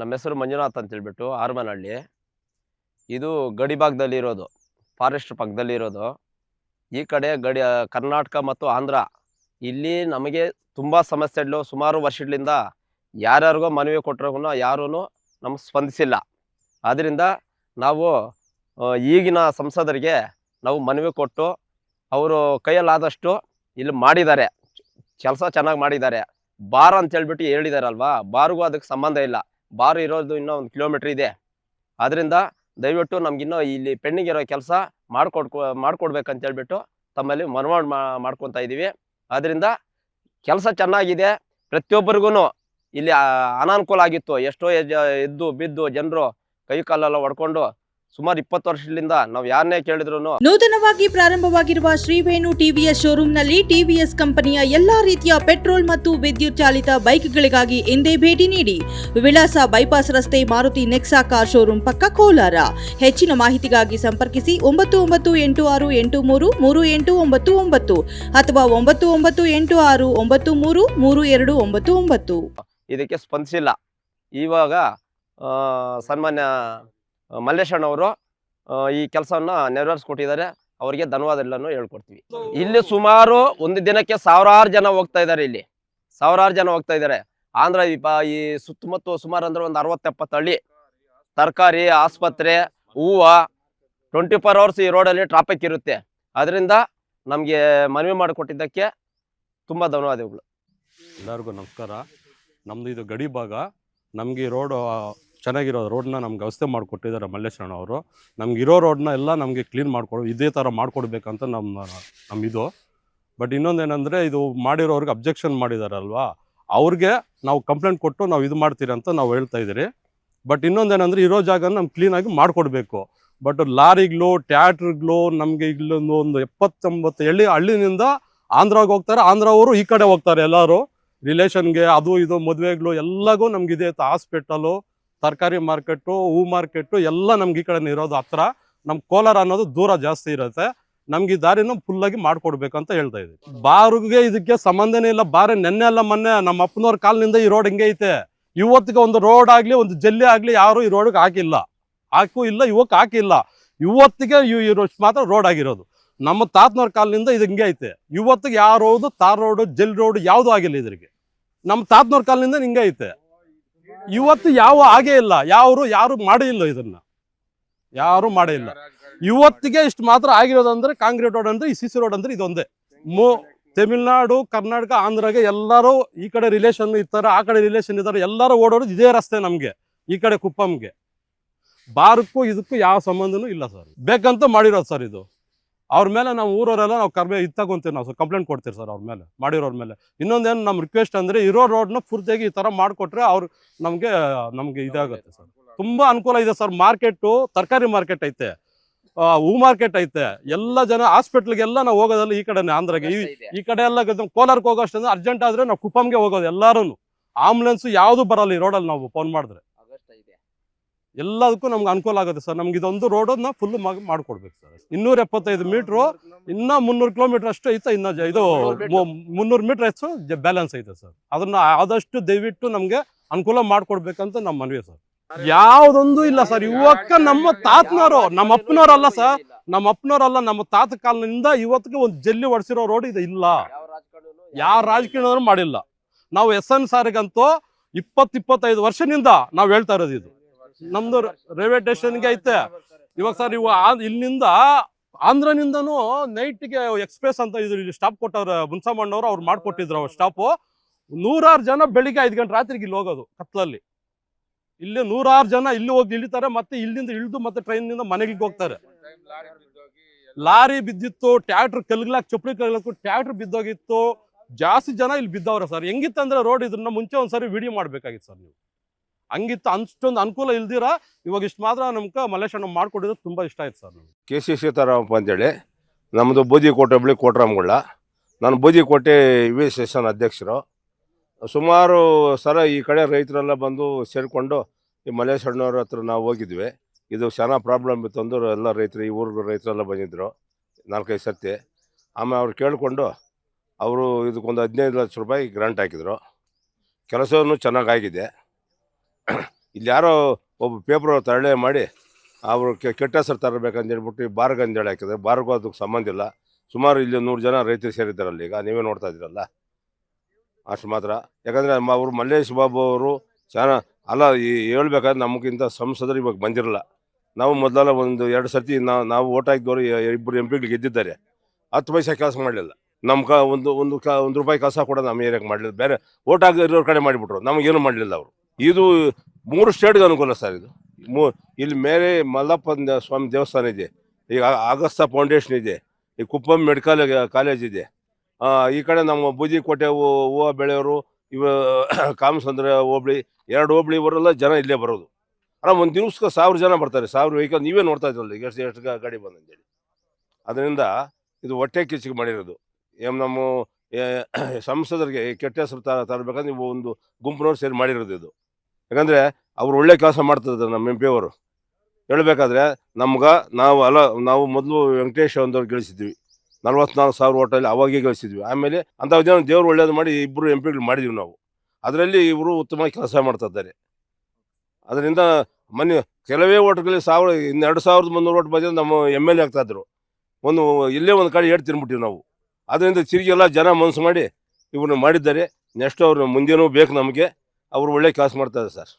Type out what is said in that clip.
ನಮ್ಮ ಹೆಸರು ಮಂಜುನಾಥ್ ಅಂತ ಹೇಳ್ಬಿಟ್ಟು ಆರ್ಮನಹಳ್ಳಿ. ಇದು ಗಡಿ ಭಾಗದಲ್ಲಿ ಇರೋದು ಫಾರೆಸ್ಟ್ ಪಕ್ಕದಲ್ಲಿ ಇರೋದು. ಈ ಕಡೆ ಗಡಿ, ಕರ್ನಾಟಕ ಮತ್ತು ಆಂಧ್ರ, ಇಲ್ಲಿ ನಮಗೆ ತುಂಬ ಸಮಸ್ಯೆಗಳು. ಸುಮಾರು ವರ್ಷಗಳಿಂದ ಯಾರ್ಯಾರಿಗೋ ಮನವಿ ಕೊಟ್ಟರು ಯಾರೂ ನಮ್ಗೆ ಸ್ಪಂದಿಸಿಲ್ಲ. ಆದ್ದರಿಂದ ನಾವು ಈಗಿನ ಸಂಸದರಿಗೆ ನಾವು ಮನವಿ ಕೊಟ್ಟು ಅವರು ಕೈಯಲ್ಲಾದಷ್ಟು ಇಲ್ಲಿ ಮಾಡಿದ್ದಾರೆ. ಕೆಲಸ ಚೆನ್ನಾಗಿ ಮಾಡಿದ್ದಾರೆ. ಬಾರ್ ಅಂತ ಹೇಳ್ಬಿಟ್ಟು ಹೇಳಿದಾರಲ್ವಾ? ಬಾರ್ಗೂ ಅದಕ್ಕೆ ಸಂಬಂಧ ಇಲ್ಲ. ಬಾರ್ ಇರೋದು ಇನ್ನೂ ಒಂದು ಕಿಲೋಮೀಟ್ರ್ ಇದೆ. ಅದರಿಂದ ದಯವಿಟ್ಟು ನಮ್ಗಿನ್ನೂ ಇಲ್ಲಿ ಪೆಂಡಿಂಗ್ ಇರೋ ಕೆಲಸ ಮಾಡ್ಕೊಡ್ಕೊ, ಮಾಡ್ಕೊಡ್ಬೇಕಂತ ಹೇಳ್ಬಿಟ್ಟು ತಮ್ಮಲ್ಲಿ ಮನವಿ ಮಾಡ್ಕೊತಾ ಇದ್ದೀವಿ ಅದರಿಂದ ಕೆಲಸ ಚೆನ್ನಾಗಿದೆ. ಪ್ರತಿಯೊಬ್ಬರಿಗೂ ಇಲ್ಲಿ ಅನಾನುಕೂಲ ಆಗಿತ್ತು. ಎಷ್ಟೋ ಎದ್ದು, ಬಿದ್ದು, ಜನರು ಕೈ ಕಾಲೆಲ್ಲ ಹೊಡ್ಕೊಂಡು ಸುಮಾರು ಇಪ್ಪತ್ತು ವರ್ಷದಿಂದ ನಾವು ಯಾರನ್ನೇ ಕೇಳಿದ್ರು ನೂತನವಾಗಿ ಪ್ರಾರಂಭವಾಗಿರುವ ಶ್ರೀವೇಣು ಟಿವಿಎಸ್ ಶೋರೂಮ್ನಲ್ಲಿ ಟಿವಿಎಸ್ ಕಂಪನಿಯ ಎಲ್ಲಾ ರೀತಿಯ ಪೆಟ್ರೋಲ್ ಮತ್ತು ವಿದ್ಯುತ್ ಚಾಲಿತ ಬೈಕ್ಗಳಿಗಾಗಿ ಎಂದೇ ಭೇಟಿ ನೀಡಿ ವಿಳಾಸ ಬೈಪಾಸ್ ರಸ್ತೆ ಮಾರುತಿ ನೆಕ್ಸಾ ಕಾರ್ ಶೋರೂಮ್ ಪಕ್ಕ ಕೋಲಾರ. ಹೆಚ್ಚಿನ ಮಾಹಿತಿಗಾಗಿ ಸಂಪರ್ಕಿಸಿ ಒಂಬತ್ತು ಒಂಬತ್ತು ಎಂಟು ಆರು ಎಂಟು ಮೂರು ಮೂರು ಎಂಟು ಒಂಬತ್ತು ಒಂಬತ್ತು ಅಥವಾ ಒಂಬತ್ತು ಒಂಬತ್ತು ಎಂಟು ಆರು ಒಂಬತ್ತು ಮೂರು ಮೂರು ಎರಡು ಒಂಬತ್ತು ಒಂಬತ್ತು. ಇದಕ್ಕೆ ಸ್ಪಂದಿಸಿಲ್ಲ. ಇವಾಗ ಸನ್ಮಾನ್ಯ ಮಲ್ಲೇಶಣ್ಣವರು ಈ ಕೆಲಸವನ್ನ ನೆರವೇರಿಸ್ಕೊಟ್ಟಿದ್ದಾರೆ. ಅವರಿಗೆ ಧನ್ಯವಾದಗಳನ್ನು ಹೇಳ್ಕೊಡ್ತೀವಿ. ಇಲ್ಲಿ ಸುಮಾರು ಒಂದು ದಿನಕ್ಕೆ ಸಾವಿರಾರು ಜನ ಹೋಗ್ತಾ ಇದ್ದಾರೆ ಇಲ್ಲಿ. ಸಾವಿರಾರು ಜನ ಹೋಗ್ತಾ ಇದ್ದಾರೆ. ಆಂಧ್ರ ಈ ಸುತ್ತಮುತ್ತ ಸುಮಾರು ಅಂದ್ರೆ ಒಂದು ಅರವತ್ತೆಪ್ಪತ್ತು ಹಳ್ಳಿ. ತರಕಾರಿ, ಆಸ್ಪತ್ರೆ, ಹೂವು ಟ್ವೆಂಟಿ ಫೋರ್ ಅವರ್ಸ್ ಈ ರೋಡಲ್ಲಿ ಟ್ರಾಫಿಕ್ ಇರುತ್ತೆ. ಅದರಿಂದ ನಮಗೆ ಮನವಿ ಮಾಡಿಕೊಟ್ಟಿದ್ದಕ್ಕೆ ತುಂಬ ಧನ್ಯವಾದಗಳು. ಎಲ್ಲರಿಗೂ ನಮಸ್ಕಾರ. ನಮ್ಮದು ಇದು ಗಡಿ ಭಾಗ. ನಮಗೆ ರೋಡು ಚೆನ್ನಾಗಿರೋ ರೋಡ್ನ ನಮ್ಗೆ ವ್ಯವಸ್ಥೆ ಮಾಡಿಕೊಟ್ಟಿದ್ದಾರೆ ಮಲ್ಲೇಶ್ವರಣ ಅವರು. ನಮ್ಗೆ ಇರೋ ರೋಡ್ನ ಎಲ್ಲ ನಮಗೆ ಕ್ಲೀನ್ ಮಾಡಿಕೊಡು, ಇದೇ ಥರ ಮಾಡಿಕೊಡ್ಬೇಕಂತ ನಮ್ಮ ನಮ್ಮ ಇದು. ಬಟ್ ಇನ್ನೊಂದೇನೆಂದರೆ ಇದು ಮಾಡಿರೋರಿಗೆ ಅಬ್ಜೆಕ್ಷನ್ ಮಾಡಿದಾರಲ್ವಾ? ಅವ್ರಿಗೆ ನಾವು ಕಂಪ್ಲೇಂಟ್ ಕೊಟ್ಟು ನಾವು ಇದು ಮಾಡ್ತೀರಿ ಅಂತ ನಾವು ಹೇಳ್ತಾ ಇದ್ದೀರಿ. ಬಟ್ ಇನ್ನೊಂದೇನೆಂದರೆ ಇರೋ ಜಾಗನ ನಮ್ಗೆ ಕ್ಲೀನಾಗಿ ಮಾಡಿಕೊಡ್ಬೇಕು. ಬಟ್ ಲಾರಿಗಳು ಟ್ಯಾಟ್ರ್ಗಳು ನಮಗೆ ಇಲ್ಲೊಂದು ಒಂದು ಎಪ್ಪತ್ತೊಂಬತ್ತು ಹಳ್ಳಿ ಹಳ್ಳಿನಿಂದ ಆಂಧ್ರಾಗೆ ಹೋಗ್ತಾರೆ ಆಂಧ್ರ ಅವರು ಈ ಕಡೆ ಹೋಗ್ತಾರೆ ಎಲ್ಲರೂ. ರಿಲೇಷನ್ಗೆ ಅದು ಇದು ಮದುವೆಗಳು ಎಲ್ಲಗೂ ನಮ್ಗೆ ಇದೆ ಹಾಸ್ಪಿಟಲು ತರಕಾರಿ ಮಾರ್ಕೆಟು, ಹೂ ಮಾರ್ಕೆಟು ಎಲ್ಲ ನಮ್ಗೆ ಈ ಕಡೆ ಇರೋದು ಹತ್ರ. ನಮ್ಮ ಕೋಲಾರ ಅನ್ನೋದು ದೂರ ಜಾಸ್ತಿ ಇರುತ್ತೆ. ನಮ್ಗೆ ಈ ದಾರಿನೂ ಫುಲ್ಲಾಗಿ ಅಂತ ಹೇಳ್ತಾ ಇದ್ದೀವಿ ಬಾರ್ಗೆ ಇದಕ್ಕೆ ಸಂಬಂಧನೇ ಇಲ್ಲ. ಬಾರಿ ನೆನ್ನೆ ಅಲ್ಲ ಮೊನ್ನೆ ನಮ್ಮ ಅಪ್ಪನವ್ರ ಕಾಲನಿಂದ ಈ ರೋಡ್ ಹಿಂಗೆ ಐತೆ? ಇವತ್ತಿಗೆ ಒಂದು ರೋಡ್ ಆಗಲಿ, ಒಂದು ಜಲ್ಲಿ ಆಗಲಿ ಯಾರು ಈ ರೋಡ್ಗೆ ಹಾಕಿಲ್ಲ. ಹಾಕೂ ಇಲ್ಲ, ಇವಕ್ಕೆ ಹಾಕಿಲ್ಲ. ಇವತ್ತಿಗೆ ಮಾತ್ರ ರೋಡ್ ಆಗಿರೋದು. ನಮ್ಮ ತಾತನವ್ರ ಕಾಲನಿಂದ ಇದು ಹಿಂಗೆ ಐತೆ. ಇವತ್ತಿಗೆ ಯಾವ ರೋಡು ತಾರ್ ರೋಡು ಜಲ್ ರೋಡ್ ಯಾವುದು ಆಗಿಲ್ಲ ಇದ್ರಿಗೆ. ನಮ್ಮ ತಾತನವ್ರ ಕಾಲನಿಂದ ಹಿಂಗೆ ಐತೆ. ಇವತ್ತು ಯಾವ ಹಾಗೆ ಇಲ್ಲ. ಯಾರು ಯಾರು ಮಾಡಿಲ್ಲ ಇದನ್ನ. ಯಾರು ಮಾಡೇ ಇಲ್ಲ. ಇವತ್ತಿಗೆ ಇಷ್ಟು ಮಾತ್ರ ಆಗಿರೋದಂದ್ರೆ ಕಾಂಕ್ರೀಟ್ ರೋಡ್ ಅಂದ್ರೆ ಈ ಸಿ ಸಿ ರೋಡ್ ಅಂದ್ರೆ ಇದೊಂದೇ. ಮು, ತಮಿಳ್ನಾಡು, ಕರ್ನಾಟಕ, ಆಂಧ್ರಗೆ ಎಲ್ಲರೂ ಈ ಕಡೆ ರಿಲೇಷನ್ ಇರ್ತಾರೆ, ಆ ಕಡೆ ರಿಲೇಷನ್ ಇದ್ದಾರೆ ಎಲ್ಲರೂ ಓಡೋದು ಇದೇ ರಸ್ತೆ ನಮ್ಗೆ, ಈ ಕಡೆ ಕುಪ್ಪಂಗೆ. ಬಾರಕ್ಕೂ ಇದಕ್ಕೂ ಯಾವ ಸಂಬಂಧನೂ ಇಲ್ಲ ಸರ್. ಬೇಕಂತ ಮಾಡಿರೋದು ಸರ್ ಇದು. ಅವ್ರ ಮೇಲೆ ನಾವು ಊರವರೆಲ್ಲ ನಾವು ಕರ್ಬೆ ಇದು ತಗೊಂತೀವಿ ನಾವು ಕಂಪ್ಲೇಂಟ್ ಕೊಡ್ತೀವಿ ಸರ್ ಅವ್ರ ಮೇಲೆ ಮಾಡಿರೋರ ಮೇಲೆ. ಇನ್ನೊಂದೇನು ನಮ್ಮ ರಿಕ್ವೆಸ್ಟ್ ಅಂದರೆ ಇರೋ ರೋಡ್ನ ಪೂರ್ತಿಯಾಗಿ ಈ ಥರ ಮಾಡಿಕೊಟ್ರೆ ಅವ್ರು ನಮಗೆ ನಮಗೆ ಇದಾಗುತ್ತೆ ಸರ್. ತುಂಬ ಅನುಕೂಲ ಇದೆ ಸರ್ ಮಾರ್ಕೆಟು ತರಕಾರಿ ಮಾರ್ಕೆಟ್ ಐತೆ ಹೂ ಮಾರ್ಕೆಟ್ ಐತೆ ಎಲ್ಲ ಜನ ಹಾಸ್ಪಿಟ್ಲ್ಗೆಲ್ಲ ನಾವು ಹೋಗೋದಲ್ಲ ಈ ಕಡೆನೇ ಆಂಧ್ರಗೆ. ಈ ಈ ಕಡೆ ಎಲ್ಲ ಕೋಲಾರಕ್ಕೆ ಹೋಗೋ ಅಷ್ಟಂದ್ರೆ ಅರ್ಜೆಂಟ್ ಆದ್ರೆ ನಾವು ಕುಪ್ಪಂಗೆ ಹೋಗೋದು ಎಲ್ಲರೂ ಆಂಬುಲೆನ್ಸ್ ಯಾವುದು ಬರಲ್ಲ ಈ ರೋಡಲ್ಲಿ ನಾವು ಫೋನ್ ಮಾಡಿದ್ರೆ. ಎಲ್ಲದಕ್ಕೂ ನಮ್ಗೆ ಅನುಕೂಲ ಆಗುತ್ತೆ ಸರ್. ನಮ್ಗೆ ಇದೊಂದು ರೋಡನ್ನ ಫುಲ್ ಮಾಡ್ಕೊಡ್ಬೇಕು ಸರ್. ಇನ್ನೂರ ಎಪ್ಪತ್ತೈದು ಮೀಟ್ರು ಇನ್ನ ಮುನ್ನೂರು ಕಿಲೋಮೀಟರ್ ಅಷ್ಟು ಐತೆ ಇನ್ನ ಇದು ಮುನ್ನೂರು ಮೀಟರ್ ಹೆಚ್ಚು ಬ್ಯಾಲೆನ್ಸ್ ಐತೆ ಸರ್. ಅದನ್ನ ಆದಷ್ಟು ದಯವಿಟ್ಟು ನಮಗೆ ಅನುಕೂಲ ಮಾಡ್ಕೊಡ್ಬೇಕಂತ ನಮ್ಮ ಮನವಿ ಸರ್. ಯಾವುದೊಂದು ಇಲ್ಲ ಸರ್. ಇವಕ್ಕ ನಮ್ಮ ತಾತನವರು ನಮ್ಮ ಅಪ್ಪನವರಲ್ಲ ಸರ್. ನಮ್ಮ ಅಪ್ಪನವರಲ್ಲ ನಮ್ಮ ತಾತ ಕಾಲದಿಂದ ಇವತ್ತಿಗೆ ಒಂದು ಜಲ್ಲಿ ಒಡಿಸಿರೋ ರೋಡ್ ಇದು ಇಲ್ಲ. ಯಾವ ರಾಜಕೀಯವ್ರು ಮಾಡಿಲ್ಲ. ನಾವು ಎಸ್ ಎನ್ ಸಾರಿಗಂತೂ ಇಪ್ಪತ್ತು ಇಪ್ಪತ್ತೈದು ವರ್ಷದಿಂದ ನಾವು ಹೇಳ್ತಾ ಇರೋದು ಇದು. ನಮ್ದು ರೈಲ್ವೆ ಸ್ಟೇಷನ್ಗೆ ಐತೆ. ಇವಾಗ ಸರ್ ಇವ ಇಲ್ಲಿಂದ ಆಂಧ್ರನಿಂದನೂ ನೈಟ್ಗೆ ಎಕ್ಸ್ಪ್ರೆಸ್ ಅಂತ ಇದು ಸ್ಟಾಪ್ ಕೊಟ್ಟವ್ರ, ಬುನ್ಸಾಮಣ್ಣವ್ರು ಅವ್ರು ಮಾಡ್ಕೊಟ್ಟಿದ್ರು ಅವ್ರ ಸ್ಟಾಪು ನೂರಾರು ಜನ ಬೆಳಿಗ್ಗೆ ಐದು ಗಂಟೆ ರಾತ್ರಿಗೆ ಇಲ್ಲಿ ಹೋಗೋದು, ಕತ್ಲಲ್ಲಿ. ಇಲ್ಲಿ ನೂರಾರು ಜನ ಇಲ್ಲಿ ಹೋಗಿ ಇಳಿತಾರೆ, ಮತ್ತೆ ಇಲ್ಲಿಂದ ಇಳಿದು ಮತ್ತೆ ಟ್ರೈನಿಂದ ಮನೆಗೆ ಹೋಗ್ತಾರೆ. ಲಾರಿ ಬಿದ್ದಿತ್ತು ಟ್ಯಾಕ್ಟರ್ ಕಲ್ಗ್ಲಾಕ್, ಚಪ್ಪಲಿ ಕಲ್ಗ್ಲಾಕು ಟ್ಯಾಕ್ಟರ್ ಬಿದ್ದೋಗಿತ್ತು. ಜಾಸ್ತಿ ಜನ ಇಲ್ಲಿ ಬಿದ್ದವ್ರೆ ಸರ್ ಹೆಂಗಿತ್ತಂದ್ರೆ ರೋಡ್ ಇದನ್ನ ಮುಂಚೆ ಒಂದ್ಸರಿ ವಿಡಿಯೋ ಮಾಡ್ಬೇಕಾಗಿತ್ತು ಸರ್ ನೀವು. ಹಂಗಿತ್ತು ಅಷ್ಟೊಂದು ಅನುಕೂಲ ಇಲ್ದಿರ ಇವಾಗ ಇಷ್ಟು ಮಾತ್ರ ನಮ್ಗೆ ಮಲ್ಲೇಶಣ್ಣ ಮಾಡಿಕೊಟ್ಟಿದ್ದು ತುಂಬಾ ಇಷ್ಟ ಆಯ್ತು ಸರ್ ನಮ್ಗೆ. ಕೆ ಸಿ ಸೀತಾರಾಮಪ್ಪ ಅಂತೇಳಿ ನಮ್ಮದು ಬೂದಿಕೋಟೆ ಬಳಿ ಕೋಟ್ರಾಮಗುಳ್ಳ. ನಾನು ಬೂದಿಕೋಟೆ ವಿ ಸೆಷನ್ ಅಧ್ಯಕ್ಷರು. ಸುಮಾರು ಸಲ ಈ ಕಡೆ ರೈತರೆಲ್ಲ ಬಂದು ಸೇರಿಕೊಂಡು ಈ ಮಲ್ಲೇಶ್ವರನವ್ರ ಹತ್ರ ನಾವು ಹೋಗಿದ್ವಿ. ಇದು ಚೆನ್ನಾಗಿ ಪ್ರಾಬ್ಲಮ್ ಇತ್ತು ಅಂದರು ಎಲ್ಲ ರೈತರು, ಈ ಊರಿಗೂ ರೈತರೆಲ್ಲ ಬಂದಿದ್ದರು ನಾಲ್ಕೈದು ಸರ್ತಿ. ಆಮೇಲೆ ಅವ್ರು ಕೇಳಿಕೊಂಡು ಅವರು ಇದಕ್ಕೊಂದು ಹದಿನೈದು ಲಕ್ಷ ರೂಪಾಯಿ ಗ್ರಾಂಟ್ ಹಾಕಿದರು. ಕೆಲಸವೂ ಚೆನ್ನಾಗಾಗಿದೆ ಇಲ್ಲಿ ಯಾರೋ ಒಬ್ಬ ಪೇಪರ್ ತರಳೆ ಮಾಡಿ, ಅವರು ಕೆಟ್ಟ ಹೆಸರು ತರಬೇಕಂತ ಹೇಳ್ಬಿಟ್ಟು ಬಾರ್ಗ ಬಾರ್ಗ್ ಅಂತೇಳಿ ಹಾಕಿದ್ರೆ. ಬಾರ್ಗೂ ಅದಕ್ಕೆ ಸಂಬಂಧ ಇಲ್ಲ. ಸುಮಾರು ಇಲ್ಲಿ ನೂರು ಜನ ರೈತರು ಸೇರಿದ್ದಾರಲ್ಲಿ ಈಗ, ನೀವೇ ನೋಡ್ತಾ ಇದ್ದೀರಲ್ಲ? ಅಷ್ಟು ಮಾತ್ರ. ಯಾಕಂದರೆ ಅವರು ಮಲ್ಲೇಶ್ ಬಾಬು ಅವರು ಚೆನ್ನ ಅಲ್ಲ, ಈ ಹೇಳ್ಬೇಕಾದ್ರೆ ನಮಗಿಂತ ಸಂಸದರು ಇವಾಗ ಬಂದಿರಲ್ಲ. ನಾವು ಮೊದಲೆಲ್ಲ ಒಂದು ಎರಡು ಸರ್ತಿ ನಾವು ನಾವು ಓಟ್ ಹಾಕಿದವರು ಇಬ್ಬರು ಎಂ ಪಿಗಳು ಗೆದ್ದಿದ್ದಾರೆ. ಹತ್ತು ಪೈಸೆ ಕೆಲಸ ಮಾಡಲಿಲ್ಲ. ನಮ್ಮ ಕ, ಒಂದು ಒಂದು ಕ, ಒಂದು ರೂಪಾಯಿ ಕೆಲಸ ಕೂಡ ನಮ್ಮ ಏರಿಯಾಗೆ ಮಾಡಲಿಲ್ಲ. ಬೇರೆ ಓಟ್ ಹಾಕಿರೋರ ಕಡೆ ಮಾಡಿಬಿಟ್ರು. ನಮಗೇನು ಮಾಡಲಿಲ್ಲ ಅವರು. ಇದು ಮೂರು ಸ್ಟೇಟ್ಗೆ ಅನುಕೂಲ ಸರ್ ಇದು. ಮೂ, ಇಲ್ಲಿ ಮೇಲೆ ಮಲ್ಲಪ್ಪನ ಸ್ವಾಮಿ ದೇವಸ್ಥಾನ ಇದೆ. ಈಗ ಆಗಸ್ತ ಫೌಂಡೇಶನ್ ಇದೆ. ಈ ಕುಪ್ಪಂ ಮೆಡಿಕಲ್ ಕಾಲೇಜ್ ಇದೆ. ಈ ಕಡೆ ನಮ್ಮ ಬೂದಿಕೋಟೆ ಹೂವು ಬೆಳೆಯೋರು, ಇವ, ಕಾಮಸಂದ್ರ ಹೋಬಳಿ, ಎರಡು ಹೋಬಳಿ ಬರೋಲ್ಲ, ಜನ ಇಲ್ಲೇ ಬರೋದು. ಅಲ್ಲ, ಒಂದು ದಿವಸಕ್ಕೆ ಸಾವಿರ ಜನ ಬರ್ತಾರೆ. ಸಾವಿರ ವೆಹಿಕಲ್ ನೀವೇ ನೋಡ್ತಾ ಇದ್ರಲ್ಲ ಈಗ ಎಷ್ಟು ಎಷ್ಟು ಗಾಡಿ ಬಂದಂತೇಳಿ ಅದರಿಂದ ಇದು ಹೊಟ್ಟೆ ಕಿಚ್ಚಿಗೆ ಮಾಡಿರೋದು. ಏನು ನಮ್ಮ ಸಂಸದರಿಗೆ ಕೆಟ್ಟ ಹೆಸರು ತರಬೇಕಂದ್ರೆ ನೀವು ಒಂದು ಗುಂಪಿನವ್ರು ಸೇರಿ ಮಾಡಿರೋದು ಇದು. ಯಾಕಂದರೆ ಅವ್ರು ಒಳ್ಳೆ ಕೆಲಸ ಮಾಡ್ತಿದ್ದಾರೆ ನಮ್ಮ ಎಂ ಪಿ ಅವರು. ಹೇಳಬೇಕಾದ್ರೆ ನಮ್ಗೆ ನಾವು ಅಲ, ನಾವು ಮೊದಲು ವೆಂಕಟೇಶ್ ಅಂದವ್ರು ಗಳಿಸಿದ್ವಿ ನಲ್ವತ್ನಾಲ್ಕು ಸಾವಿರ ಓಟಲ್ಲಿ ಅವಾಗೇ ಗಳಿಸಿದ್ವಿ ಆಮೇಲೆ ಅಂಥ ಜನ ದೇವ್ರು ಒಳ್ಳೇದು ಮಾಡಿ ಇಬ್ಬರು ಎಂ ಪಿಗಳು ಮಾಡಿದ್ವಿ ನಾವು. ಅದರಲ್ಲಿ ಇವರು ಉತ್ತಮ ಕೆಲಸ ಮಾಡ್ತಾ ಇದ್ದಾರೆ. ಅದರಿಂದ ಮೊನ್ನೆ ಕೆಲವೇ ಓಟ್ಗಳಲ್ಲಿ ಸಾವಿರ ಇನ್ನು ಎರಡು ಸಾವಿರದ ಮುನ್ನೂರು ಓಟ್ ಬಂದಿದ್ದು ನಮ್ಮ ಎಂ ಎಲ್ ಎ ಆಗ್ತಾಯಿದ್ರು ಒಂದು, ಇಲ್ಲೇ ಒಂದು ಕಡೆ ಏಟ್ ತಿನ್ಬಿಟ್ಟಿವಿ ನಾವು. ಅದರಿಂದ ತಿರುಗಿ ಎಲ್ಲ ಜನ ಮನಸ್ಸು ಮಾಡಿ ಇವ್ರನ್ನ ಮಾಡಿದ್ದಾರೆ. ನೆಕ್ಸ್ಟ್ ಅವ್ರು ಮುಂದೇನೂ ಬೇಕು ನಮಗೆ. ಅವರು ಒಳ್ಳೆ ಕೆಲಸ ಮಾಡ್ತಾರೆ ಸರ್